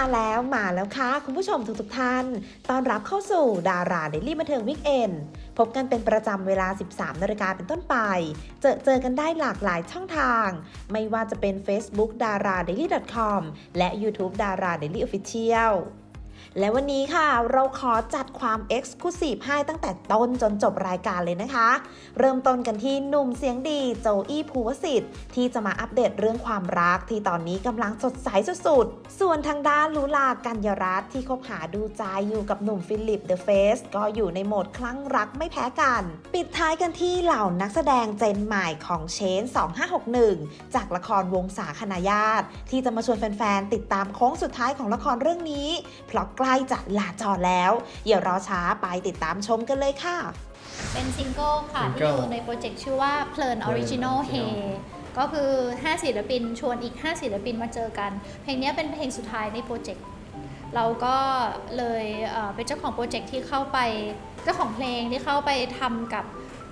มาแล้วมาแล้วค่ะ คุณผู้ชมทุกทท่านตอนรับเข้าสู่ดาราเดลี่บันเทิงวิกเอนพบกันเป็นประจำเวลา 13นาฬิกาเป็นต้นไป เจอเจอกันได้หลากหลายช่องทาง ไม่ว่าจะเป็น Facebook d a r a d a i l y com และ YouTube d a r a d a i l y Official และวันนี้ค่ะเราขอจัดความ Exclusive ให้ตั้งแต่ต้นจนจบรายการเลยนะคะ เริ่มต้นกันที่หนุ่มเสียงดีโจอี้ภูวสิทธิ์ที่จะมาอัปเดตเรื่องความรักที่ตอนนี้กำลังสดใสสุดๆ ส่วนทางด้านลุลากัญญรัตน์ที่คบหาดูใจอยู่กับหนุ่มฟิลิปเดอะเฟสก็อยู่ในโหมดคลั่งรักไม่แพ้กัน ปิดท้ายกันที่เหล่านักแสดงเจนใหม่ของเชน 2561 จากละครวงศาคณาญาติที่จะมาชวนแฟนๆติดตามโค้งสุดท้ายของละครเรื่องนี้เพราะใกล้จะลาจอแล้ว อย่ารอช้าไปติดตามชมกันเลยค่ะ เป็นซิงเกิลค่ะซิงที่เกิลอยู่ในโปรเจกต์ชื่อว่าเพลินออริจินอลเฮ Original ก็คือ 5 ศิลปิน ชวนอีก 5 ศิลปินมาเจอกัน เพลงนี้เป็นเพลงสุดท้ายในโปรเจกต์เราก็เลยเอ่อเป็นเจ้าของโปรเจกต์ที่เข้าไปเจ้าของเพลงที่เข้าไปทำกับ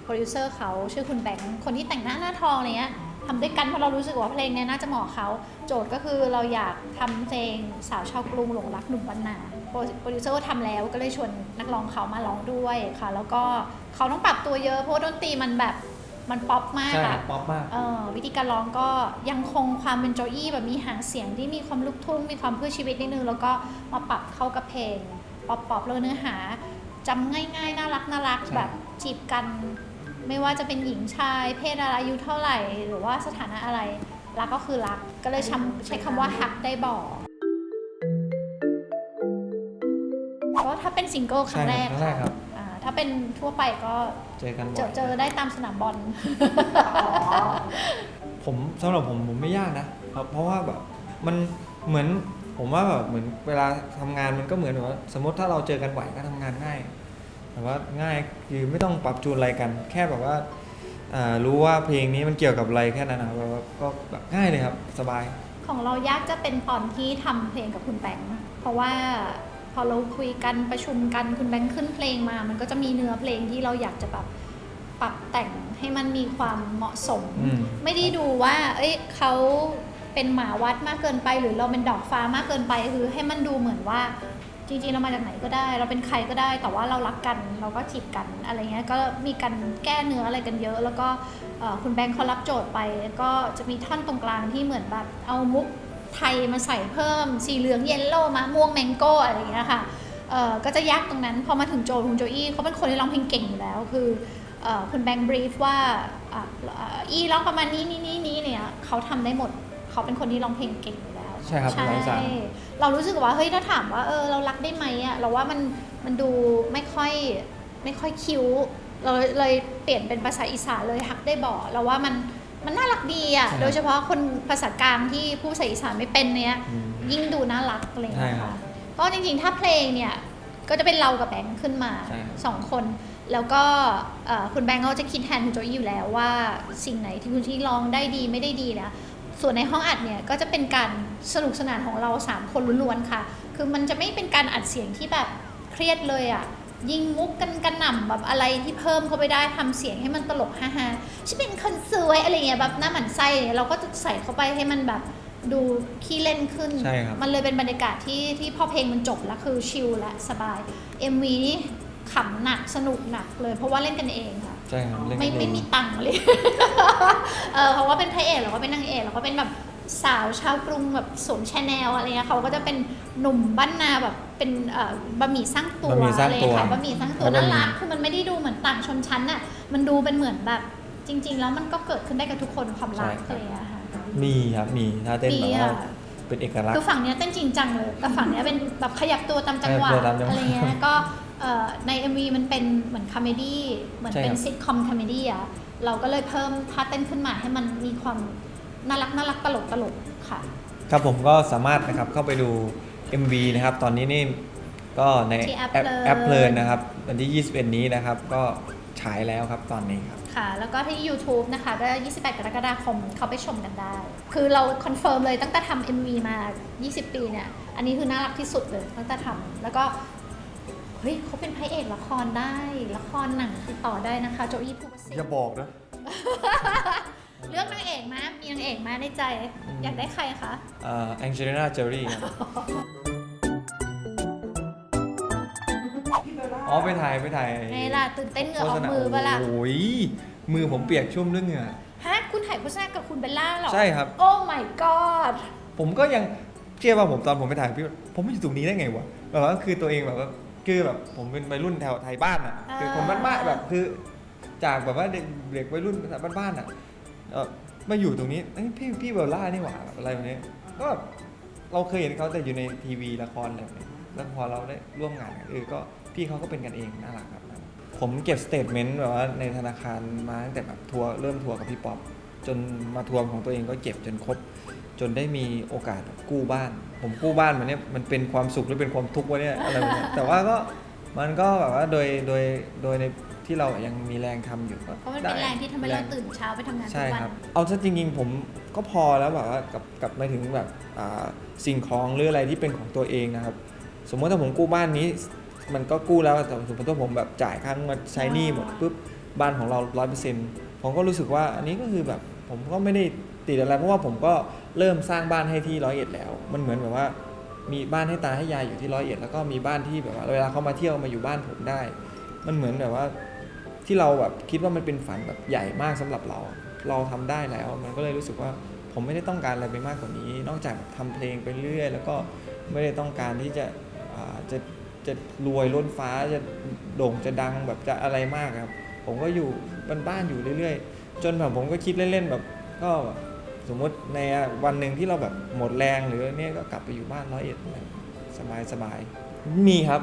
โปรดิวเซอร์เขาชื่อคุณแบงค์คนที่แต่งหน้าหน้าทองอะไรเงี้ย ทำด้วยกันเพราะเรารู้สึกว่าเพลงเนี้ยน่าจะเหมาะเขา โจทย์ก็คือเราอยากทำเพลงสาวชาวกรุงหลงรักหนุ่มบ้านนาโปรโปรดิวเซอร์ก็ทำแล้วก็เลยชวนนักร้องเขามาร้องด้วยค่ะ แล้วก็เขาต้องปรับตัวเยอะเพราะว่าดนตรีมันแบบมันป๊อปมากใช่คอะรับป๊อปมาก เอ่อวิธีการร้องก็ยังคงความเป็นโจอี้แบบมีหางเสียงที่มีความลูกทุ่งมีความเพื่อชีวิตนิดนึง แล้วก็มาปรับเข้ากับเพลงป๊อปป๊อปแล้วเนื้อหาจำง่ายๆ น่ารักน่ารักใช่แบบจีบกัน ไม่ว่าจะเป็นหญิงชายเพศอะไรอายุเท่าไหร่ หรือว่าสถานะอะไร รักก็คือรัก ก็เลยใช้ใช้คำว่าฮักได้บอกก็ถ้าเป็นซิงเกิลครั้งแรกใช่ครับครั้งแรกครับ อ่าถ้าเป็นทั่วไปก็เจอกันบ่เจออยเจอได้ตามสนามบอล ผมสำหรับผมผมไม่ยากนะครับ เพราะว่าแบบมันเหมือนผมว่าแบบเหมือนเวลาทำงานมันก็เหมือนแบบว่าสมมติถ้าเราเจอกันบ่อยก็ทำงานง่าย แต่ว่าง่ายคือไม่ต้องปรับจูนอะไรกัน แค่แบบว่าอ่ารู้ว่าเพลงนี้มันเกี่ยวกับอะไรแค่นั้นนะครับแบบว่าก็แบบง่ายเลยครับสบาย ของเรายากจะเป็นตอนที่ทำเพลงกับคุณแบงค์เพราะว่าพอเราคุยกันประชุมกันคุณแบงค์ขึ้นเพลงมา มันก็จะมีเนื้อเพลงที่เราอยากจะแบบปรับแต่งให้มันมีความเหมาะสม อืม ไม่ได้ดูว่า เอ้ยเขาเป็นหมาวัดมากเกินไป หรือเราเป็นดอกฟ้ามากเกินไปคือให้มันดูเหมือนว่า จริงๆเรามาจากไหนก็ได้ เราเป็นใครก็ได้ แต่ว่าเรารักกันเราก็จีบกันอะไรเงี้ยก็มีการแก้เนื้ออะไรกันเยอะ แล้วก็คุณแบงค์เขารับโจทย์ไปก็จะมีท่อนตรงกลางที่เหมือนแบบเอามุกไทยมาใส่เพิ่ม สีเหลืองเยลโล่มะม่วงแมงโก้อะไรเงี้ยค่ะก็จะยากตรงนั้นพอมาถึงโจทย์คุณโจอี้เขาเป็นคนที่ร้องเพลงเก่งอยู่แล้ว คืออคุณแบงค์บรีฟว่าอ,อ,อีร้องประมาณนี้นี้นี้นี้เนี่ยเขาทำได้หมดเขาเป็นคนที่ร้องเพลงเก่งอยู่แล้ว ใช่ครับร้องอีสานเรารู้สึกว่าเฮ้ยถ้าถามว่าเออเรารักได้ไหมอะเราว่ามันมันดูไม่ค่อยไม่ค่อยคิ้ว เราเลยเปลี่ยนเป็นภาษาอีสานเลยฮักได้บอกเราว่ามันมันน่ารักดีอะใช่ครับโดยเฉพาะคนภาษากลางที่พูดภาษาอีสานไม่เป็นเนี้ยอืมยิ่งดูน่ารักอะไรอย่างเงี้ยใช่ครัค่ะบก็จริงๆ ถ้าเพลงเนี่ยก็จะเป็นเรากับแบงค์ขึ้นมาใช่ครับสองคน แล้วก็เอ่อคุณแบงค์เขาจะคิดแทนคุณโจอี้อยู่แล้วว่าสิ่งไหนที่คุณที่ร้องได้ดีไม่ได้ดีนะ ส่วนในห้องอัดเนี่ยก็จะเป็นการสนุกสนานของเราสามคนล้วนๆค่ะ คือมันจะไม่เป็นการอัดเสียงที่แบบเครียดเลยอะ่ะยิงมุกกันกันหน่ำแบบอะไรที่เพิ่มเข้าไปได้ทำเสียงให้มันตลกฮ่าๆฉันเป็นคนสวยอะไรเงี้ยแบบหน้าหมันไส้เนี่ยเราก็จะใส่เข้าไปให้มันแบบดูขี้เล่นขึ้น ใช่ครับ มันเลยเป็นบรรยากาศที่ที่พอเพลงมันจบแล้วคือชิลและสบาย MV นี่ขำหนักสนุกหนักเลยเพราะว่าเล่นกันเองค่ะ ใช่ครับเล่นไม่กันเอไม่งมีตังค์เลย เออเพราะว่าเป็นพระเอกเราก็เป็นนางเอกเราก็เป็นแบบสาวชาวกรุงแบบสวมชาแนลอะไรเงี้ยเขาก็จะเป็นหนุ่มบ้านนาแบบเป็นเอ่อบะหมี่สร้างตัวบะหมี่สร้างอะไรตัวค่ะบะหมี่สร้างตัวแล้วก็น่ารักมีคือมันไม่ได้ดูเหมือนต่างชนชั้นน่ะมันดูเป็นเหมือนแบบ จริง ๆ แล้วมันก็เกิดขึ้นได้กับทุกคนความรักอะไรอย่างเงี้ยค่ะ มีครับมีถ้าเต้นมีแบบว่าค่ะเป็นเอกลักษคือณ์ ฝั่งเนี้ยเต้นจริงจังเลย แต่ฝั่งเนี้ยเป็นแบบขยับตัวตามจังหวะขยับตัวตามจังหวะอะไรเงี้ย ก็เอ่อ ใน MV มันเป็นเหมือนคอมเมดี้เหมือนใช่เป็นครับซิทคอมคอมเมดี้อะเราก็เลยเพิ่มท่าเต้นขึ้นมาให้มันมีความน่ารักน่ารักตลกตลกค่ะ ครับผมก็สามารถนะครับเข้าไปดู MV นะครับ ตอนนี้นี่ก็ในที่แอปแอปเพลินแอปเพลินนะครับวันที่21 นี้นะครับ ก็ฉายแล้วครับตอนนี้ครับ ค่ะ แล้วก็ที่ YouTube นะคะก็ 28 กรกฎาคมเขาไปชมกันได้ คือเราคอนเฟิร์มเลยตั้งแต่ทำ MV มา 20 ปีเนี่ย อันนี้คือน่ารักที่สุดเลยตั้งแต่ทำแล้วก็ เฮ้ยเขาเป็นพระเอกละครได้ ละครหนังติดต่อได้นะคะโจอี้ภูมิศิทอย่าบอกนะ เลือกนางเอกมามีนางเอกมาในใจ อยากได้ใครคะแองเจลิน่าเจอรี่อ๋อไปถ่ายไปถ่ายไนล่ะตื่นเต้นเหงื่อออกมือเปะล่ะโอ้ยมือผมเปียกชุ่มเรื่องเหงื่อฮะคุณถ่ายโฆษณากับคุณเบลล่าเหรอ ใช่ครับ โอ้ my god ผมก็ยังเชื่อว่าผมตอนผมไปถ่ายพี่ผมไม่อยู่ตรงนี้ได้ไงวะแบบว่าคือตัวเองแบบว่า คือแบบผมเป็นวัยรุ่นแถวไทยบ้านอะอ่า คือคนบ้านๆแบบคือ จากแบบว่าเด็กเด็กวัยรุ่นบ้านๆอะเออมาอยู่ตรงนี้เอ้ยพี่พี่เบลล่านี่หว่าอะไรแบบนี้ก็แบบเราเคยเห็นเขาแต่อยู่ในทีวีละครอะไรแบบนี้แล้วพอเราได้ร่วมงานกันเออก็พี่เขาก็เป็นกันเองน่ารักครับ ผมเก็บสเตทเมนต์แบบว่าในธนาคารมาตั้งแต่แบบทัวร์เริ่มทัวร์กับพี่ป๊อป จนมาทัวร์ของตัวเองก็เก็บจนครบ จนได้มีโอกาสกู้บ้าน ผมกู้บ้านมาเนี่ยมันเป็นความสุขหรือเป็นความทุกข์วะเนี่ยอะไรแบบเนี้ยแต่ว่าก็มันก็แบบว่าโดยโดยโดยในที่เรายังมีแรงทำอยู่ก็เพราะมันเป็นได้แรงที่ทำให้เราตื่นเช้าไปทำงานทุใช่กวัครับนเอาซะจริงๆผมก็พอแล้วแบบว่ากับกับมาถึงแบบอ่าสิ่งของหรืออะไรที่เป็นของตัวเองนะครับ สมมติถ้าผมกู้บ้านนี้ มันก็กู้แล้วแต่สมมติว่าผมแบบจ่ายค่างวดใช้หนี้หมดปุ๊บบ้านของเราร้อยเปอร์เซ็นต์ ผมก็รู้สึกว่าอันนี้ก็คือแบบผมก็ไม่ได้ติดอะไร เพราะว่าผมก็เริ่มสร้างบ้านให้ที่ร้อยเอ็ดแล้ว มันเหมือนแบบว่ามีบ้านให้ตาให้ยายอยู่ที่ร้อยเอ็ดแล้วก็มีบ้านที่แบบว่าเวลาเขามาเที่ยวมาอยู่บ้านผมได้ มันเหมือนแบบว่าที่เราแบบคิดว่ามันเป็นฝันแบบใหญ่มากสำหรับเรา เราทำได้แล้ว มันก็เลยรู้สึกว่าผมไม่ได้ต้องการอะไรไปมากกว่านี้ นอกจากทำเพลงไปเรื่อยแล้วก็ไม่ได้ต้องการที่จะจะจะรวยล้นฟ้าจะโด่งจะดังแบบจะอะไรมากครับ ผมก็อยู่บ้านๆอยู่เรื่อยๆ จนแบบผมก็คิดเล่นๆแบบก็สมมติในวันหนึ่งที่เราแบบหมดแรงหรือเนี่ยก็กลับไปอยู่บ้านร้อยเอ็ดสบายสบายมีครับ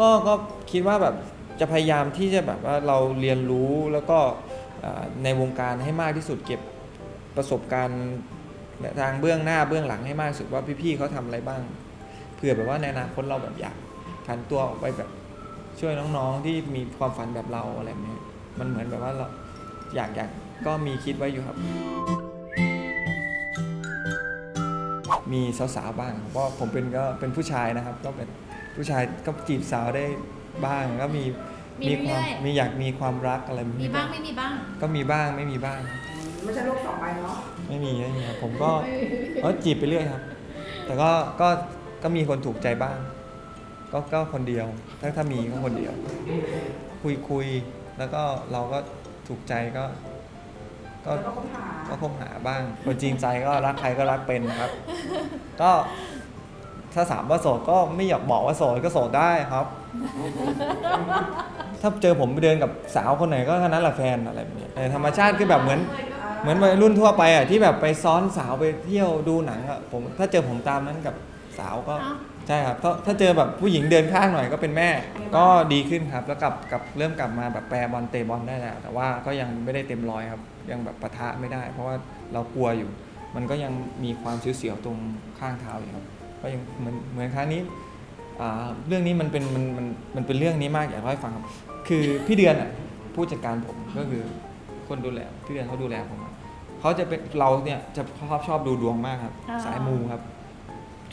ก็ก็คิดว่าแบบจะพยายามที่จะแบบว่าเราเรียนรู้แล้วก็ในวงการให้มากที่สุดเก็บประสบการณ์ทางเบื้องหน้าเบื้องหลังให้มากที่สุดว่าพี่ๆเขาทำอะไรบ้างเผื่อแบบว่าในอนาคตเราแบบอยากผันตัวออกไปแบบช่วยน้องๆที่มีความฝันแบบเราอะไรแบบนี้ มันเหมือนแบบว่าเราอยากอยากก็มีคิดไว้อยู่ครับ มีสาวๆบ้างเพราะผมเป็นก็เป็นผู้ชายนะครับ ก็เป็นผู้ชายก็จีบสาวได้บ้างก็มีมีความเรื่อยๆ มีอยากมีความรักอะไรแบบมีนี้บ้างไม่มีบ้าง ก็มีบ้างไม่มีบ้าง ไม่ใช่โลกสองใบเนาะไม่มีไม่มีครับผมก็ก็จีบไปเรื่อยครับ แต่ก็ก็ก็มีคนถูกใจบ้าง ก็ก็คนเดียว ถ้าถ้ามีก็คนเดียว คุยคุย แล้วก็เราก็ถูกใจก็ก็แล้วก็คบหาก็คบหาบ้าง คนจริงใจก็รักใครก็รักเป็นนะครับ ก็ถ้าสามว่าโสดก็ไม่อยากบอกว่าโสดก็โสดได้ครับ ถ้าเจอผมไปเดินกับสาวคนไหนก็แค่นั้นแหละแฟนอะไรแบบนี้เออธรรมชาติคือแบบเหมือน เหมือนวัยรุ่นทั่วไปอะที่แบบไปซ้อนสาวไปเที่ยวดูหนังอะผมถ้าเจอผมตามนั้นกับสาวก็อ้าว ใช่ครับถ้าถ้าเจอแบบผู้หญิงเดินข้างหน่อยก็เป็นแม่ ก็ดีขึ้นครับแล้วกลับกลับเริ่มกลับมาแบบแปรบอลเตะบอลได้แล้วแต่ว่าก็ยังไม่ได้เต็มร้อยครับ ยังแบบปะทะไม่ได้ เพราะว่าเรากลัวอยู่ มันก็ยังมีความเสียวๆตรงข้างเท้าอยู่ครับก็ยังเหมือนเหมือนครั้งนี้อ่าเรื่องนี้มันเป็นมันมันมันเป็นเรื่องนี้มากอยากเล่าให้ฟังครับ คือพี่เดือนอะผู้จัดการผมก็คือคนดูแลพี่เดือนเขาดูแลผมอะเขาจะเป็นเราเนี่ยจะชอบชอบดูดวงมากครับอ๋อสายมูครับ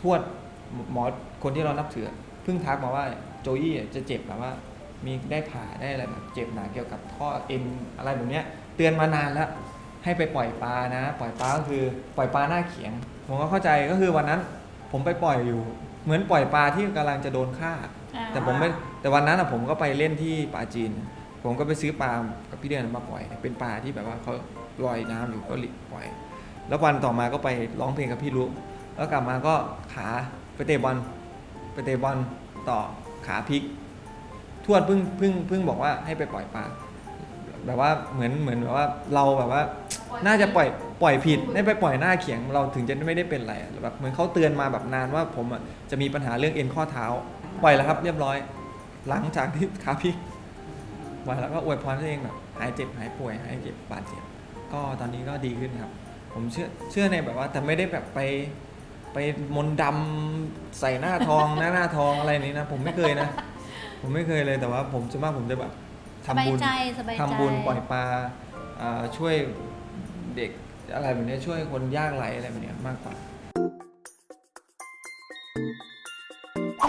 ทวด หมอคนที่เรานับถือเพิ่งทักมาว่าโจยี่อะจะเจ็บแบบว่า มีได้ผ่าได้อะไรแบบเจ็บหนาเกี่ยวกับท่อเอ็นอะไรแบบเนี้ยเตือนมานานแล้วให้ไปปล่อยปลานะ ปล่อยปลาก็คือปล่อยปลาหน้าเขียง ผมก็เข้าใจก็คือวันนั้นผมไปปล่อยอยู่ เหมือนปล่อยปลาที่กำลังจะโดนฆ่าอ่า แต่ผมไม่แต่วันนั้นอะผมก็ไปเล่นที่ป่าจีน ผมก็ไปซื้อปลากับพี่เดือนมาปล่อย เป็นปลาที่แบบว่าเขาลอยน้ำอยู่ก็หลีปล่อย แล้ววันต่อมาก็ไปร้องเพลงกับพี่รู้แล้วกลับมาก็ขา ไปเตะบอลไปเตะบอลต่อขาพลิก ทวดเพิ่งเพิ่งเพิ่งบอกว่าให้ไปปล่อยปลาแบบว่าเหมือนเหมือนแบบว่าเราแบบว่า น่าจะปล่อยปล่อยผิดให้ไปปล่อยหน้าเขียงเราถึงจะไม่ได้เป็นอะไรแบบเหมือนเขาเตือนมาแบบนานว่าผมอะจะมีปัญหาเรื่องเอ็นข้อเท้า ปล่อยแล้วครับ เรียบร้อย หลังจากที่ขาพลิกปล่อยแล้วก็อวยพรตัวเองแบบหายเจ็บหายป่วยหายเจ็บบาดเจ็บก็ตอนนี้ก็ดีขึ้นครับ ผมเชื่อเชื่อในแบบว่าแต่ไม่ได้แบบไป ไปมนต์ดำใส่หน้าทอง หน้าหน้าทองอะไรนี้นะ ผมไม่เคยนะ ผมไม่เคยเลยแต่ว่าผมส่วนมากผมจะแบบสบายทำบุญใจสบายใจทำบุญปล่อยปลาอ่าช่วยเด็กอะไรแบบนี้ช่วยคนยากไร้อะไรแบบนี้มากกว่า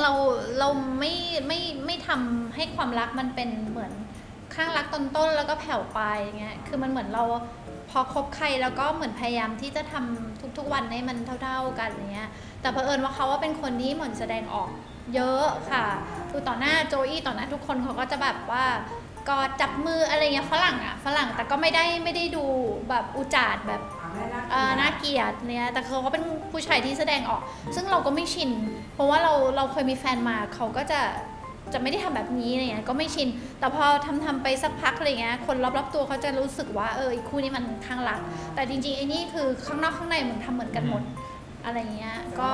เราเราไม่ไม่ไม่ทำให้ความรักมันเป็นเหมือน ข้างรักตอนต้นแล้วก็แผ่วไปอย่างเงี้ยคือมันเหมือนเราพอคบใครแล้วก็เหมือนพยายามที่จะทำทุกๆวันให้มันเท่า ๆกันอย่างเงี้ยแต่เผอิญว่าเขาว่าเป็นคนที่เหมือนแสดงออกเยอะค่ะคือต่อหน้าโจอี้ต่อหน้าทุกคนเขาก็จะแบบว่ากอดจับมืออะไรเงี้ยฝรั่งอะฝรั่งแต่ก็ไม่ได้ไม่ได้ดูแบบอุจาดแบบอะแม่น่าเอ่อน่าเกลียดเนี่ยแต่เขาก็เป็นผู้ชายที่แสดงออก ซึ่งเราก็ไม่ชิน เพราะว่าเราเราเคยมีแฟนมาเขาก็จะ จะไม่ได้ทำแบบนี้อะไรเงี้ยก็ไม่ชิน แต่พอทำทำไปสักพักอะไรเงี้ยคนรอบๆตัวเขาจะรู้สึกว่าเอออีกคู่นี้มันข้างรัก แต่จริงๆไอ้นี่คือข้างนอกข้างในเหมือนทำเหมือนกันหมดอะไรเงี้ยก็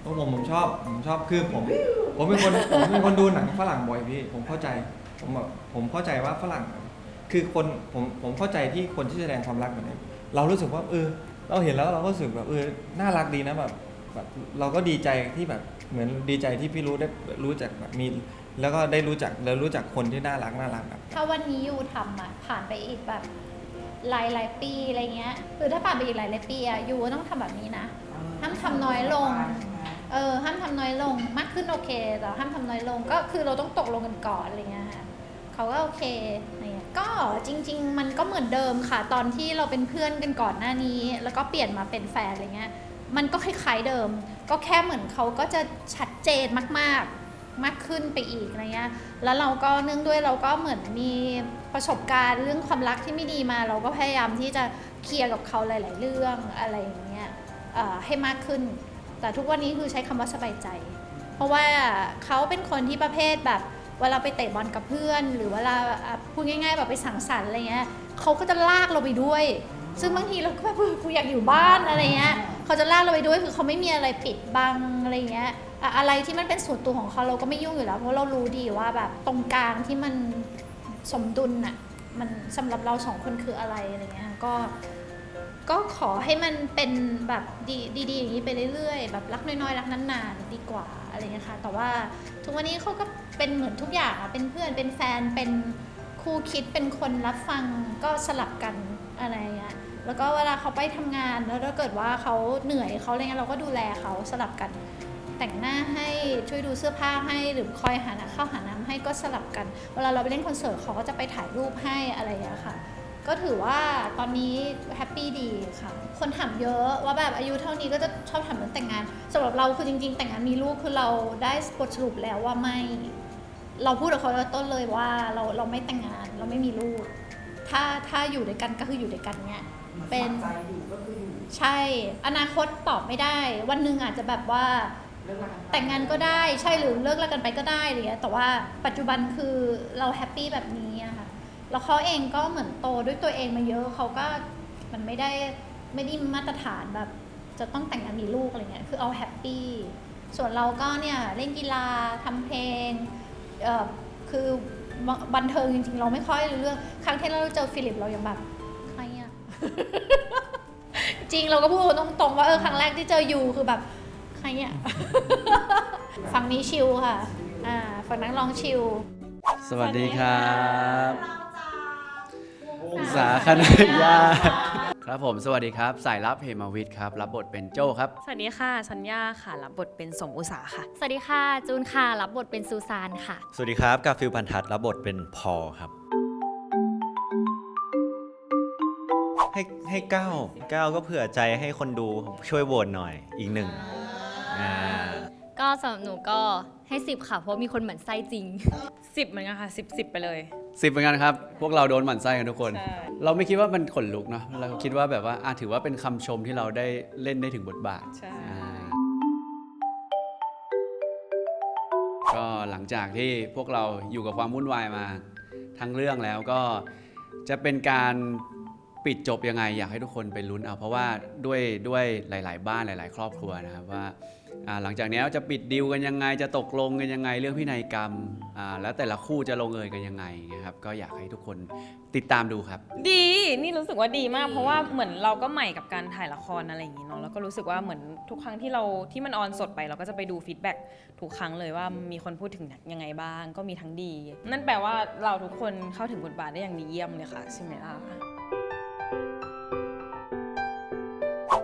เพราะผมผมชอบผมชอบคือผม ผมเป็นคนผมเป็นคนดูหนังฝรั่งบ่อยพี่ผมเข้าใจผมแบบผมเข้าใจว่าฝรั่ง คือคนผมผมเข้าใจที่คนที่แสดงความรักแบบนี้เรารู้สึกว่าเออเราเห็นแล้วเราก็รู้สึกแบบเออน่ารักดีนะแบบ แบบเราก็ดีใจที่แบบเหมือนดีใจที่พี่รู้ได้รู้จักแบบมี แล้วก็ได้รู้จักแล้วรู้จักคนที่น่ารักน่ารักแบบถ้าวันนี้ยูทำอะผ่านไปอีกแบบหลายหลายปีอะไรเงี้ยคือถ้าผ่านไปอีกหลายหลายปีอะยูต้องทำแบบนี้นะห้ามทำน้อยลงเออห้ามทำน้อยลงมากขึ้นโอเคแต่ห้ามทำน้อยลงก็คือเราต้องตกลงกันก่อนอะไรเงี้ยค่ะเขาก็โอเคอะไรเงี้ยก็จริง ๆ มันก็เหมือนเดิมค่ะ ตอนที่เราเป็นเพื่อนกันก่อนหน้านี้ แล้วก็เปลี่ยนมาเป็นแฟนอะไรเงี้ย มันก็คล้ายๆเดิม ก็แค่เหมือนเขาก็จะชัดเจนมากๆ มากขึ้นไปอีกอะไรเงี้ย แล้วเราก็เนื่องด้วยเราก็เหมือนมีประสบการณ์เรื่องความรักที่ไม่ดีมา เราก็พยายามที่จะเคลียร์กับเขาหลาย ๆ เรื่องอะไรอย่างเงี้ยให้มากขึ้น แต่ทุกวันนี้คือใช้คำว่าสบายใจ เพราะว่าเขาเป็นคนที่ประเภทแบบเวลาไปเตะบอลกับเพื่อน หรือเวลาพูดง่าย ๆ แบบไปสังสรรค์อะไรเงี้ยเขาก็จะลากเราไปด้วย ซึ่งบางทีเราก็แบบเออกูอยากอยู่บ้านอะไรเงี้ย เขาจะลากเราไปด้วยคือเขาไม่มีอะไรปิดบังอะไรเงี้ยอะอะไรที่มันเป็นส่วนตัวของเขาเราก็ไม่ยุ่งอยู่แล้ว เพราะเรารู้ดีว่าแบบตรงกลางที่มันสมดุลน่ะมันสำหรับเราสองคนคืออะไรอะไรเงี้ยก็ก็ขอให้มันเป็นแบบดีดีๆอย่างนี้ไปเรื่อยๆ แบบรักน้อยๆ รักนานๆดีกว่าอะไรเงี้ยค่ะ แต่ว่าทุกวันนี้เขาก็เป็นเหมือนทุกอย่างอะเป็นเพื่อนเป็นแฟนเป็นคู่คิดเป็นคนรับฟังก็สลับกันอะไรเงี้ย แล้วก็เวลาเขาไปทำงานแล้วถ้าเกิดว่าเขาเหนื่อยเขาอะไรเงี้ยเราก็ดูแลเขาสลับกัน แต่งหน้าให้ช่วยดูเสื้อผ้าให้หรือคอยหาข้าวหาน้ำให้ก็สลับกัน เวลาเราไปเล่นคอนเสิร์ตเขาก็จะไปถ่ายรูปให้อะไรอย่างเงี้ยค่ะ ก็ถือว่าตอนนี้แฮปปี้ดีค่ะ คนถามเยอะว่าแบบอายุเท่านี้ก็จะชอบถามเรื่องแต่งงานสำหรับเราคือจริง ๆ แต่งงานมีลูกคือเราได้บทสรุปแล้วว่าไม่เราพูดกับเขาตั้งแต่ต้นเลยว่าเราเราไม่แต่งงานเราไม่มีลูก ถ้าถ้าอยู่ด้วยกันก็คืออยู่ด้วยกันเนี่ย เป็นใจอยู่ก็คืออยู่ใช่ อนาคตตอบไม่ได้ วันหนึ่งอาจจะแบบว่าเรื่องอะไรแต่งงานก็ได้ใช่หรือเลิกแล้วกันไปก็ได้อะไรเงี้ยแต่ว่าปัจจุบันคือเราแฮปปี้แบบนี้อะค่ะแล้วเขาเองก็เหมือนโตด้วยตัวเองมาเยอะเขาก็มันไม่ได้ไม่ได้มาตรฐานแบบ จะต้องแต่งงานมีลูกอะไรเงี้ยคือเอาแฮปปี้ส่วนเราก็เนี่ยเล่นกีฬาทำเพลงเอ่อคือบันเทิงจริงๆ เราไม่ค่อยรู้เรื่องครั้งที่เราเจอฟิลิปเรายังแบบใครอะ จริงเราก็พูดตรงๆว่าเออครั้งแรกที่เจอยูคือแบบใครเนี่ยฝั่งนี้ชิลค่ะ อ่าฝั่งนั้นลองชิล สวัสดีครับสาคณะญาติครับผมสวัสดีครับ สายลับเหมวิทย์ครับ รับบทเป็นโจ้ครับ สวัสดีค่ะชัญญาค่ะ รับบทเป็นสมอุตสาค่ะ สวัสดีค่ะ จูนค่ะ รับบทเป็นซูซานค่ะ สวัสดีครับ กาฟิลพันทัศน์รับบทเป็นพอครับ ให้ให้เก้าเก้าก็เผื่อใจให้คนดูช่วยโหวตหน่อยอีกหนึ่งอ่าก็สำหรับหนูก็ให้สิบค่ะ เพราะมีคนเหมือนไส้จริง10เหมือนกันค่ะ10 10ไปเลย สิบเหมือนกันครับ พวกเราโดนหมั่นไส้กันทุกคน ใช่ เราไม่คิดว่ามันขนลุกเนาะเราคิดว่าแบบว่าอะถือว่าเป็นคำชมที่เราได้เล่นได้ถึงบทบาท ใช่ อ่าก็หลังจากที่พวกเราอยู่กับความวุ่นวายมาทั้งเรื่องแล้วก็จะเป็นการ ปิดจบยังไงอยากให้ทุกคนไปลุ้นเอาเพราะว่าด้วยด้วยหลาย ๆ บ้านหลาย ๆ ครอบครัวนะครับว่าหลังจากนี้จะปิดดีลกันยังไง จะตกลงกันยังไงเรื่องพินัยกรรมแล้วแต่ละคู่จะลงเอยกันยังไงนะครับก็อยากให้ทุกคนติดตามดูครับ ดีนี่รู้สึกว่าดีมาก เพราะว่าเหมือนเราก็ใหม่กับการถ่ายละครอะไรอย่างงี้เนาะแล้วก็รู้สึกว่าเหมือนทุกครั้งที่เราที่มันออนสดไปเราก็จะไปดูฟีดแบ็กทุกครั้งเลยว่ามีคนพูดถึงยังไงบ้าง ก็มีทั้งดี นั่นแปลว่าเราทุกคนเข้าถึงบทบาทได้อย่างดีเยี่ยมเลยค่ะใช่ไหมล่ะ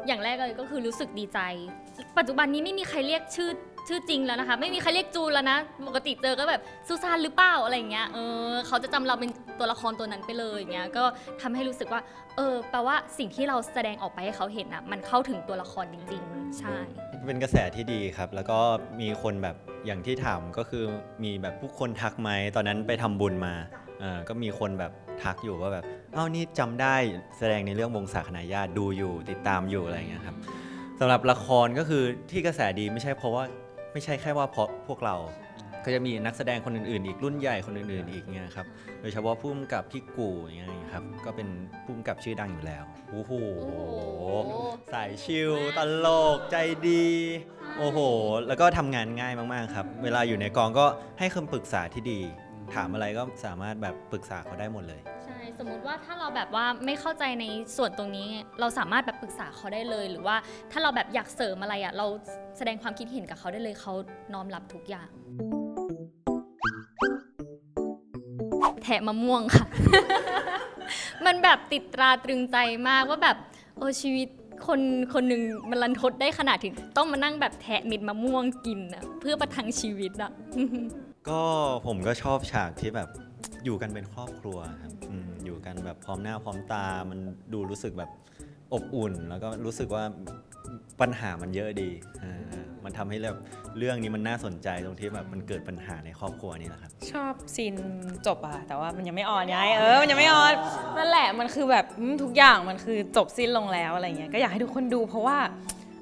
อย่างแรกเลยก็คือรู้สึกดีใจ ปัจจุบันนี้ไม่มีใครเรียกชื่อชื่อจริงแล้วนะคะ ไม่มีใครเรียกจูนแล้วนะ ปกติเจอก็แบบซูซานหรือเปล่าอะไรอย่างเงี้ยเออเขาจะจำเราเป็นตัวละครตัวนั้นไปเลยอย่างเงี้ยก็ทำให้รู้สึกว่า เออแปลว่าสิ่งที่เราแสดงออกไปให้เขาเห็นอะมันเข้าถึงตัวละครจริง ๆ ใช่ เป็นกระแสที่ดีครับ แล้วก็มีคนแบบอย่างที่ถามก็คือมีแบบผู้คนทักไหมตอนนั้นไปทำบุญมาอ่อก็มีคนแบบ ทักอยู่ว่าแบบเอ้านี่จำได้แสดงในเรื่องวงศาคณาญาติดูอยู่ติดตามอยู่อะไรอย่างเงี้ยครับสำหรับละครก็คือที่กระแสดีไม่ใช่เพราะว่าไม่ใช่แค่ว่าเพราะพวกเราก็จะมีนักแสดงคนอื่นๆ อีกรุ่นใหญ่คนอื่นๆ อีกเนี่ยครับโดยเฉพาะพุ่มกับพี่กูอย่างเงี้ยครับก็เป็นพุ่มกับชื่อดังอยู่แล้วโอ้โหโอ้โหสายชิลตลกใจดี โอ้โห แล้วก็ทำงานง่ายมากๆครับ เวลาอยู่ในกองก็ให้คำปรึกษาที่ดี ถามอะไรก็สามารถแบบปรึกษาเขาได้หมดเลย ใช่สมมุติว่าถ้าเราแบบว่าไม่เข้าใจในส่วนตรงนี้ เราสามารถแบบปรึกษาเขาได้เลย หรือว่าถ้าเราแบบอยากเสริมอะไรอะเราแสดงความคิดเห็นกับเขาได้เลยเขาน้อมรับทุกอย่างแทะมะม่วงค่ะ มันแบบติดตราตรึงใจมากว่าแบบโอ้ชีวิตคนคนหนึ่งมันรันทดได้ขนาดถึง ต้องมานั่งแบบแทะเม็ดมะม่วงกินอะเพื่อประทังชีวิตอะ ก็ผมก็ชอบฉากที่แบบอยู่กันเป็นครอบครัวครับอืมอยู่กันแบบพร้อมหน้าพร้อมตา มันดูรู้สึกแบบอบอุ่น แล้วก็รู้สึกว่าปัญหามันเยอะดีอ่ามันทำให้แบบเรื่องนี้มันน่าสนใจตรงที่แบบมันเกิดปัญหาในครอบครัวนี่แหละครับ ชอบซีนจบอะแต่ว่ามันยังไม่ออนไงเออมันยังไม่ออนนั่นแหละมันคือแบบอืมทุกอย่างมันคือจบสิ้นลงแล้วอะไรเงี้ยก็อยากให้ทุกคนดูเพราะว่า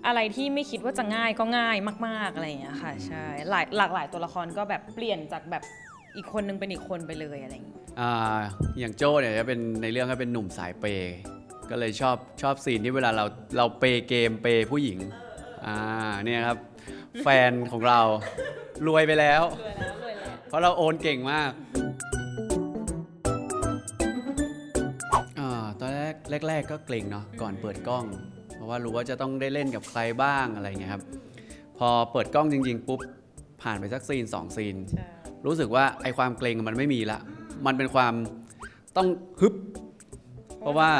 อะไรที่ไม่คิดว่าจะง่ายก็ง่ายมาก ๆอะไรเงี้ยค่ะใช่หลายหลากหลายตัวละครก็แบบเปลี่ยนจากแบบอีกคนนึงเป็นอีกคนไปเลยอะไรอย่างเงี้ยอ่าอย่างโจ้เนี่ยจะเป็นในเรื่องก็เป็นหนุ่มสายเปย์ก็เลยชอบชอบซีนที่เวลาเราเราเปย์เกมเปย์ผู้หญิงอ่าเนี่ยครับ แฟนของเรารวยไปแล้ว เพราะเราโอนเก่งมากอ่าตอนแรกแรก ๆ ก็เกรงเนาะก่อนเปิดกล้อง เพราะว่ารู้ว่าจะต้องได้เล่นกับใครบ้างอะไรเงี้ยครับพอเปิดกล้องจริง ๆ ปุ๊บผ่านไปสักซีนสองซีน รู้สึกว่าไอความเกรงมันไม่มีละ มันเป็นความต้องฮึบ เพราะว่า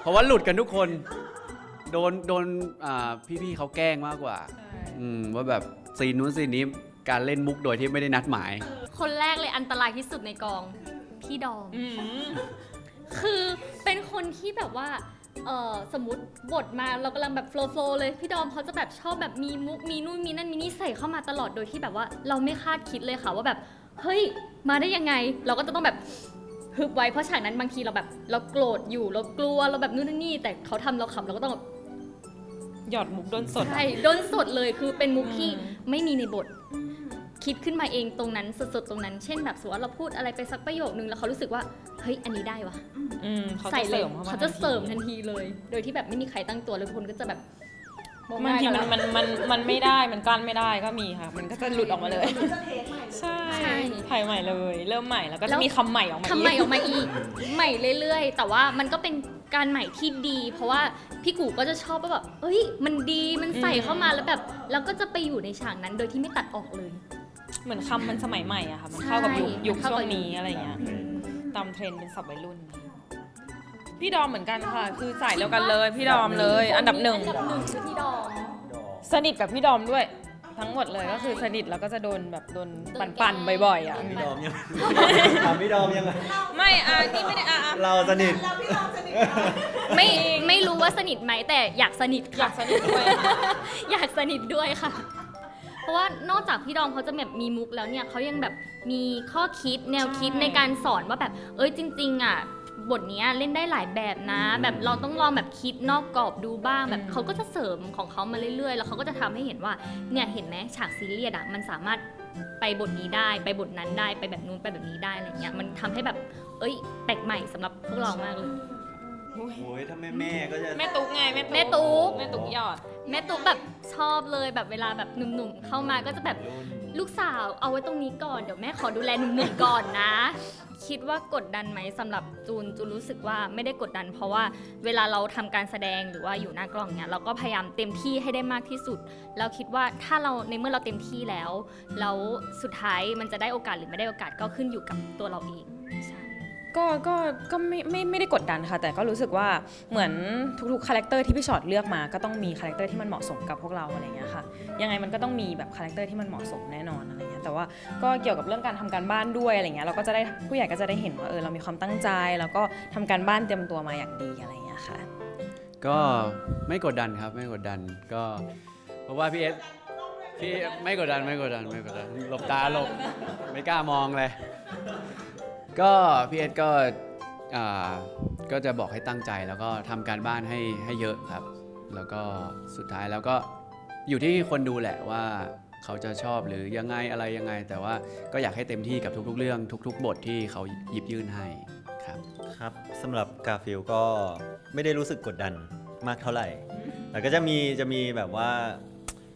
เพราะว่าหลุดกันทุกคน โดนโดนอ่าพี่ๆเขาแกล้งมากกว่าอืมว่าแบบซีนนู้นซีนนี้การเล่นมุกโดยที่ไม่ได้นัดหมาย คนแรกเลยอันตรายที่สุดในกอง พี่ดอมคือเป็นคนที่แบบว่า เออสมมติบทมาเรากำลังแบบโฟล์โฟล์เลยพี่ดอมเขาจะแบบชอบแบบมีมุกมีนู่นมีนั่นมีนี่ใส่เข้ามาตลอดโดยที่แบบว่าเราไม่คาดคิดเลยค่ะว่าแบบเฮ้ยมาได้ยังไง เราก็จะต้องแบบฮึบไว้เพราะฉากนั้นบางทีเราแบบ เราโกรธอยู่เรากลัวเราแบบนู่นนนนี่ แต่เขาทำเราขำเราก็ต้องแบบหยอดมุกด้นสด ใช่ด้นสดเลยคือเป็นมุกที่ไม่มีในบท คิดขึ้นมาเองตรงนั้นสดๆตรงนั้น เช่นแบบสมมติว่าเราพูดอะไรไปสักประโยคนึงแล้วเขารู้สึกว่าเฮ้ยอันนี้ได้วะอืมเขาใส่จะเลเสริยมเข้ามาเขาจะเสริมทันทีเลย โดยที่แบบไม่มีใครตั้งตัวเลยทุกคนก็จะแบบมองหบางน้าทีกันมันแล้วมันมันมันไม่ได้มันกลั้นไม่ได้ก็มีค่ะ มันก็จะหลุดออกมาเลยใช่ใช่ถ่ายใหม่เลย เริ่มใหม่แล้วก็แล้จะวมีคำใหม่ออกมาทำใหม่อีออกมาอีกใหม่เรื่อยๆ แต่ว่ามันก็เป็นการใหม่ที่ดี เพราะว่าพี่กูก็จะชอบว่าแบบเอ้ย มันดีมันใส่เข้ามาแล้วแบบแล้วก็จะไปอยู่ในฉากนั้นโดยที่ไม่ตัดออกเลย เหมือนคำมันสมัยใหม่อะค่ะ มันเข้ากับยุคใช่ยุคเข้าช่กัวบงนี้อะไรอย่างเงี้ยตามเทรนด์เป็นศัพท์วัยรุ่น พี่ดอมเหมือนกันค่ะ คือสายเดียวกันเลยพี่ดอมเลย อันดับหนึ่ง อันดับหนึ่งคือพี่ดอม สนิทกับพี่ดอมด้วย ทั้งหมดเลยก็คือสนิทแล้วก็จะโดนแบบโดนปั่นๆบ่อยๆอะ พี่ดอมยังถามพี่ดอมยังไงไม่อะนี่ไม่ได้อะอะเราสนิทไม่ไม่รู้ว่าสนิทไหมแต่อยากสนิทอยาค่ะ กสนิทด้วย อยากสนิทด้วยค่ะเพ ราะว่านอกจากพี่ดอมเขาจะแบบมีมุกแล้วเนี่ยเขายังแบบมีข้อคิดแนวคิดใช่ ในการสอนว่าแบบ เอ้ยจริง ๆ อะ บทเนี้ยเล่นได้หลายแบบนะแบบเราต้องลองแบบคิดนอกกรอบดูบ้างแบบเขาก็จะเสริมของเขามาเรื่อยๆ แล้วเขาก็จะทำให้เห็นว่าเนี่ยเห็นไหมฉากซีเรียสอะมันสามารถไปบทนี้ได้ไปบทนั้นได้ไปแบบนู้นไปแบบนี้ได้อะไรเงี้ยมันทำให้แบบ เอ้ยแปลกใหม่สำหรับพวกเรามากเลย โอ้ยถ้าแม่แม่ก็จะ แม่ตุ๊กไงแม่ตุ๊กแม่ตุ๊ก แม่ตุ๊กหยอด แม่ตุ๊กแบบชอบเลยแบบเวลาแบบหนุ่มๆเข้ามาก็จะแบบลูกสาวเอาไว้ตรงนี้ก่อนเดี๋ยวแม่ขอดูแลหนุ่มๆก่อนนะ คิดว่ากดดันไหมสำหรับจูนจูนรู้สึกว่าไม่ได้กดดัน เพราะว่าเวลาเราทำการแสดงหรือว่าอยู่หน้ากล้องเนี้ยเราก็พยายามเต็มที่ให้ได้มากที่สุดแล้วคิดว่าถ้าเราในเมื่อเราเต็มที่แล้วแล้วสุดท้ายมันจะได้โอกาสหรือไม่ได้โอกาสก็ขึ้นอยู่กับตัวเราเองใช่ ก็ก็ก็ไม่ไม่ไม่ได้กดดันค่ะ แต่ก็รู้สึกว่าเหมือนทุกๆคาแรคเตอร์ที่พี่ชอตเลือกมาก็ต้องมีคาแรคเตอร์ที่มันเหมาะสมกับพวกเราอะไรเงี้ยค่ะยังไงมันก็ต้องมีแบบคาแรคเตอร์ที่มันเหมาะสมแน่นอนอะไรเงี้ยแต่ว่าก็เกี่ยวกับเรื่องการทำการบ้านด้วยอะไรเงี้ยเราก็จะได้ผู้ใหญ่ก็จะได้เห็นว่าเออเรามีความตั้งใจ แล้วก็ทำการบ้านเตรียมตัวมาอย่างดีอะไรเงี้ยค่ะ ก็ไม่กดดันครับไม่กดดันก็เพราะว่าพี่เอสพี่ไม่กดดันไม่กดดันไม่กดดันหลบตาหลบไม่กล้ามองเลย ก็พี่เอสก็อ่าก็จะบอกให้ตั้งใจแล้วก็ทำการบ้านให้ให้เยอะครับ แล้วก็สุดท้ายแล้วก็อยู่ที่คนดูแหละว่าเขาจะชอบหรือยังไงอะไรยังไง แต่ว่าก็อยากให้เต็มที่กับทุก ๆ เรื่อง ทุก ๆ บทที่เขาหยิบยื่นให้ครับ ครับสำหรับกาฟิลก็ไม่ได้รู้สึกกดดันมากเท่าไหร่ แต่ก็จะมีจะมีแบบว่า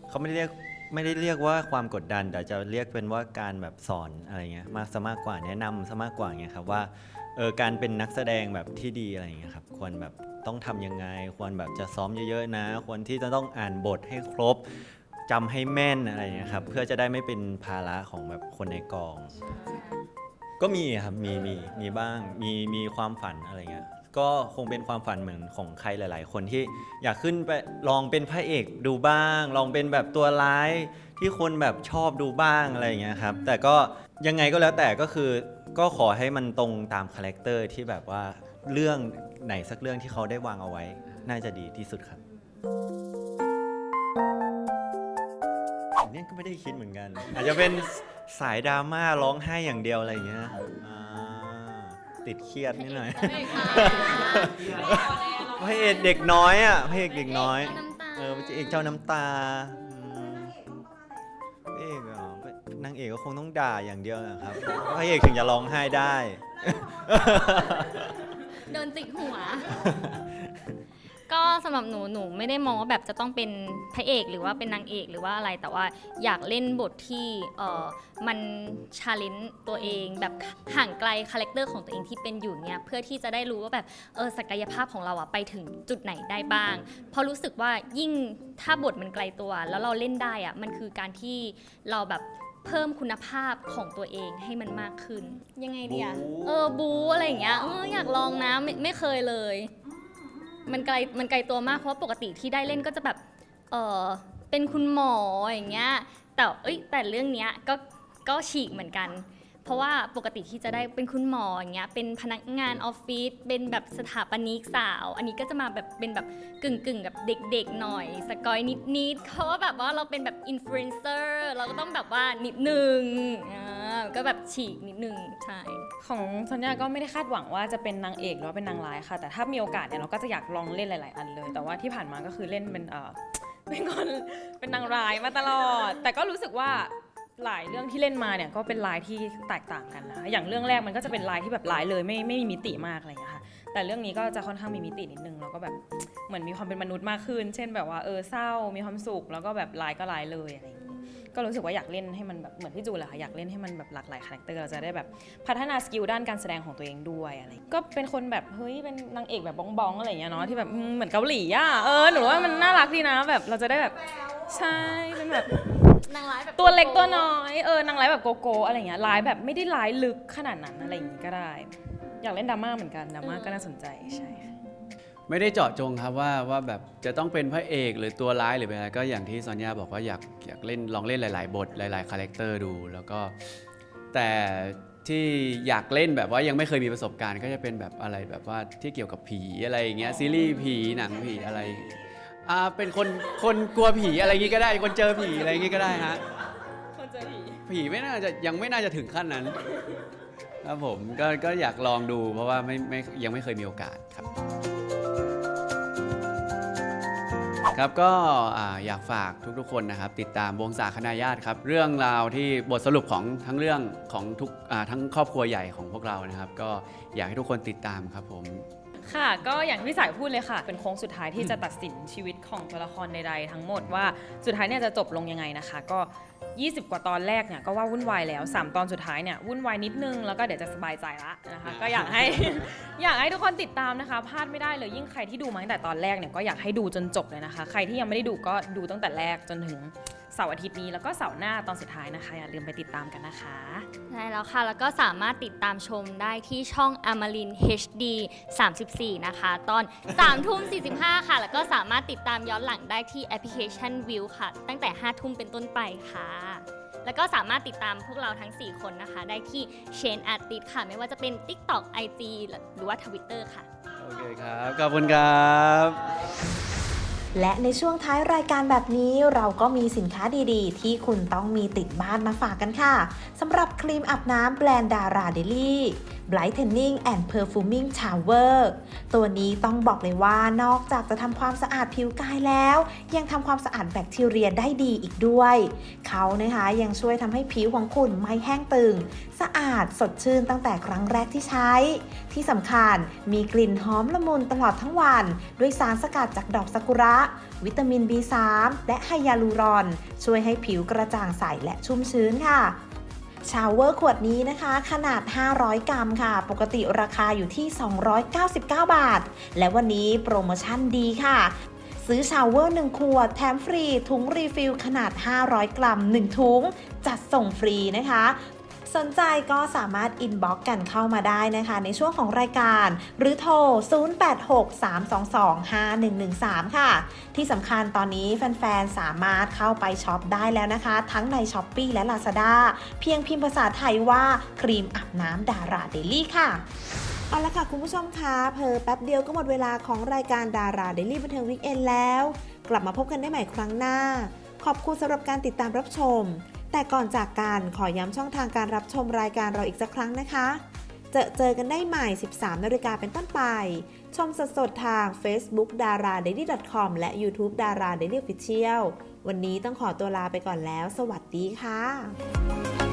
เขาไม่ได้เรียก ไม่ได้เรียกว่าความกดดัน แต่จะเรียกเป็นว่าการแบบสอนอะไรเงี้ยมากซะมากกว่าแนะนำซะมากกว่าเงี้ยครับว่าเออการเป็นนักแสดงแบบที่ดีอะไรเงี้ยครับควรแบบต้องทำยังไง ควรแบบจะซ้อมเยอะๆนะ ควรที่จะต้องอ่านบทให้ครบจำให้แม่นอะไรเงี้ยครับเพื่อจะได้ไม่เป็นภาระของแบบคนในกอง ก็มีครับมีมีมีบ้างมีมีความฝันอะไรเงี้ย ก็คงเป็นความฝันเหมือนของใครหลาย ๆ คนที่อยากขึ้นไปลองเป็นพระเอกดูบ้าง ลองเป็นแบบตัวร้ายที่คนแบบชอบดูบ้างอะไรอย่างเงี้ยครับ แต่ก็ยังไงก็แล้วแต่ก็คือก็ขอให้มันตรงตามคาแรคเตอร์ที่แบบว่าเรื่องไหนสักเรื่องที่เขาได้วางเอาไว้ น่าจะดีที่สุดครับอันนี้ก็ไม่ได้คิดเหมือนกัน อาจจะเป็นสายดราม่าร้องไห้อย่างเดียวอะไรอย่างเงี้ยอ่า ติดเครียดนิดหน่อยพระเอกเด็กน้อยอะพระเอกเด็กน้อยน้ำตาเออพระเอกเจ้าน้ำตาอืมพระเอกเหรอนางเอกก็คงต้องด่าอย่างเดียวนะครับพระเอกถึงจะร้องไห้ได้ โดนจิกหัว ก็สำหรับหนูหนูไม่ได้มองว่าแบบจะต้องเป็นพระเอกหรือว่าเป็นนางเอกหรือว่าอะไรแต่ว่าอยากเล่นบทที่เออมันชาเลนจ์ตัวเองแบบห่างไกลคาแรคเตอร์ของตัวเองที่เป็นอยู่เนี่ยเพื่อที่จะได้รู้ว่าแบบเออศักยภาพของเราอะไปถึงจุดไหนได้บ้าง เพราะรู้สึกว่ายิ่งถ้าบทมันไกลตัว แล้วเราเล่นได้อะมันคือการที่เราแบบเพิ่มคุณภาพของตัวเองให้มันมากขึ้น ยังไงดีอะบู๊เออบูอะไรอย่างเงี้ยเอออยากลองนะไม่ไม่เคยเลย มันไกลมันไกลตัวมากเพราะปกติที่ได้เล่นก็จะแบบเออเป็นคุณหมออย่างเงี้ยแต่เอ้ยแต่เรื่องเนี้ยก็ก็ฉีกเหมือนกัน เพราะว่าปกติที่จะได้เป็นคุณหมออย่างเงี้ยเป็นพนักงานออฟฟิศเป็นแบบสถาปนิกสาว อันนี้ก็จะมาแบบเป็นแบบกึ่งกึ่งๆกับเด็กๆหน่อย สกอยนิดๆเพราะว่าแบบว่าเราเป็นแบบอินฟลูเอนเซอร์เราก็ต้องแบบว่านิดนึงอ่าก็แบบฉีกนิดนึงใช่ของสัญญาก็ไม่ได้คาดหวังว่าจะเป็นนางเอกหรือว่าเป็นนางร้ายค่ะ แต่ถ้ามีโอกาสเนี่ยเราก็จะอยากลองเล่นหลาย ๆ อันเลย แต่ว่าที่ผ่านมาก็คือเล่นเป็นเออเป็นคนเป็นนางร้ายมาตลอด แต่ก็รู้สึกว่า หลายเรื่องที่เล่นมาเนี่ยก็เป็นลายที่แตกต่างกันนะอย่างเรื่องแรกมันก็จะเป็นลายที่แบบลายเลยไม่ไม่มีมิติมากอะไรอย่างเงี้ยค่ะแต่เรื่องนี้ก็จะค่อนข้างมีมิตินิดนึงแล้วก็แบบเหมือนมีความเป็นมนุษย์มากขึ้น เช่นแบบว่าเออเศร้ามีความสุขแล้วก็แบบลายก็ลายเลยอะไรอย่างงี้ก็รู้สึกว่าอยากเล่นให้มันแบบเหมือนพี่จูนแหละค่ะอยากเล่นให้มันแบบหลากหลายคาแรคเตอร์เราจะได้แบบพัฒนาสกิลด้านการแสดงของตัวเองด้วยอะไรก็เป็นคนแบบเฮ้ยเป็นนางเอกแบบบ้องๆอะไรอย่างเงี้ยเนาะที่แบบอืมเหมือนเกาหลีอะเออหนูว่ามันน่ารักดีนะแบบเราจะได้แบบ ใช่เป็นแบบ นางร้ายแบบตัวเล็กตัวน้อยเออนางร้ายแบบโกโก้อะไรอย่างเงี้ยร้ายแบบไม่ได้ร้ายลึกขนาดนั้นอะไรอย่างงี้ก็ได้ อยากเล่นดราม่าเหมือนกันดราม่าก็น่าสนใจใช่ค่ะไม่ได้เจาะจงครับว่าว่าแบบจะต้องเป็นพระเอกหรือตัวร้ายหรือเป็นอะไรก็อย่างที่ซอนยาบอกว่าอยากอยากเล่นลองเล่นหลาย ๆ บทหลาย ๆ คาแรคเตอร์ดู แล้วก็แต่ที่อยากเล่นแบบว่ายังไม่เคยมีประสบการณ์ก็จะเป็นแบบอะไรแบบว่าที่เกี่ยวกับผีอะไรอย่างเงี้ยซีรีส์ผีหนังผีอะไร อ่าเป็นคนคนกลัวผีอะไรอย่างงี้ก็ได้ คนเจอผีอะไรอย่างงี้ก็ได้ฮะ คนเจอผีผีไม่น่าจะยังไม่น่าจะถึงขั้นนั้นครับผมก็ก็อยากลองดูเพราะว่าไม่ไม่ยังไม่เคยมีโอกาสครับ ครับก็อ่าอยากฝากทุกๆคนนะครับ ติดตามวงศาคณาญาติครับ เรื่องราวที่บทสรุปของทั้งเรื่องของทุกอ่าทั้งครอบครัวใหญ่ของพวกเรานะครับ ก็อยากให้ทุกคนติดตามครับผม ค่ะ ก็อย่างที่พี่สายพูดเลยค่ะ เป็นโค้งสุดท้ายที่จะตัดสินชีวิตของตัวละครใดๆทั้งหมดว่าสุดท้ายเนี่ยจะจบลงยังไงนะคะ ก็ 20 กว่าตอนแรกเนี่ยก็ว่าวุ่นวายแล้ว 3 ตอนสุดท้ายเนี่ยวุ่นวายนิดนึงแล้วก็เดี๋ยวจะสบายใจละนะคะ ก็อยากให้ อยากให้ทุกคนติดตามนะคะพลาดไม่ได้เลยยิ่งใครที่ดูมาตั้งแต่ตอนแรกเนี่ยก็อยากให้ดูจนจบเลยนะคะ ใครที่ยังไม่ได้ดูก็ดูตั้งแต่แรกจนถึง เสาร์อาทิตย์นี้แล้วก็เสาร์หน้าตอนสุดท้ายนะคะ อย่าลืมไปติดตามกันนะคะ ใช่แล้วค่ะ แล้วก็สามารถติดตามชมได้ที่ช่อง Amarin HD 34 นะคะ ตอน3ทุ่ม45 ค่ะ แล้วก็สามารถติดตามย้อนหลังได้ที่แอปพลิเคชัน View ค่ะ ตั้งแต่ 5 ทุ่มเป็นต้นไปค่ะ แล้วก็สามารถติดตามพวกเราทั้ง 4 คนนะคะ ได้ที่ Chain Artist ค่ะ ไม่ว่าจะเป็น TikTok IG หรือว่า Twitter ค่ะ โอเคครับ ขอบคุณครับ และในช่วงท้ายรายการแบบนี้เราก็มีสินค้าดีๆ ที่คุณต้องมีติดบ้านมาฝากกันค่ะสำหรับครีมอาบน้ำแบรนด์ดาราเดลี่ Brightening and Perfuming Shower ตัวนี้ต้องบอกเลยว่านอกจากจะทำความสะอาดผิวกายแล้ว ยังทำความสะอาดแบคทีเรียได้ดีอีกด้วย เขานะคะยังช่วยทำให้ผิวของคุณไม่แห้งตึงสะอาดสดชื่นตั้งแต่ครั้งแรกที่ใช้ ที่สำคัญมีกลิ่นหอมละมุนตลอดทั้งวัน ด้วยสารสกัดจากดอกซากุระ วิตามิน B3 และไฮยาลูรอน ช่วยให้ผิวกระจ่างใสและชุ่มชื้นค่ะชาวเวอร์ขวดนี้นะคะ ขนาด 500 กรัมค่ะ ปกติราคาอยู่ที่ 299 บาท และวันนี้โปรโมชั่นดีค่ะ ซื้อชาวเวอร์ 1 ขวด แถมฟรี ถุงรีฟิลขนาด 500 กรัม 1 ถุง จัดส่งฟรีนะคะ สนใจก็สามารถอินบ็อกกันเข้ามาได้นะคะ ในช่วงของรายการ หรือโทร 0863225113 ค่ะ ที่สำคัญตอนนี้แฟนๆ สามารถเข้าไปช็อปได้แล้วนะคะ ทั้งใน s h อ p e e และ Lazada เพียงพิมพ์ภาษาไทยว่าครีมอาบน้ำดาราเดลี่ค่ะเอาละค่ะ คุณผู้ชมคะเพอแป๊บเดียวก็หมดเวลาของรายการดาราเดลี่บันเทิงวิกเอนแล้ว กลับมาพบกันได้ใหม่ครั้งหน้า ขอบคุณสำหรับการติดตามรับชม แต่ก่อนจากกันขอย้ำช่องทางการรับชมรายการเราอีกสักครั้งนะคะ เจอเจอกันได้ใหม่ 13นาฬิกาเป็นต้นไป ชมสดๆทาง Facebook d a r a d a i l y c o m และ YouTube d a r a d a i l y Official วันนี้ต้องขอตัวลาไปก่อนแล้ว สวัสดีค่ะ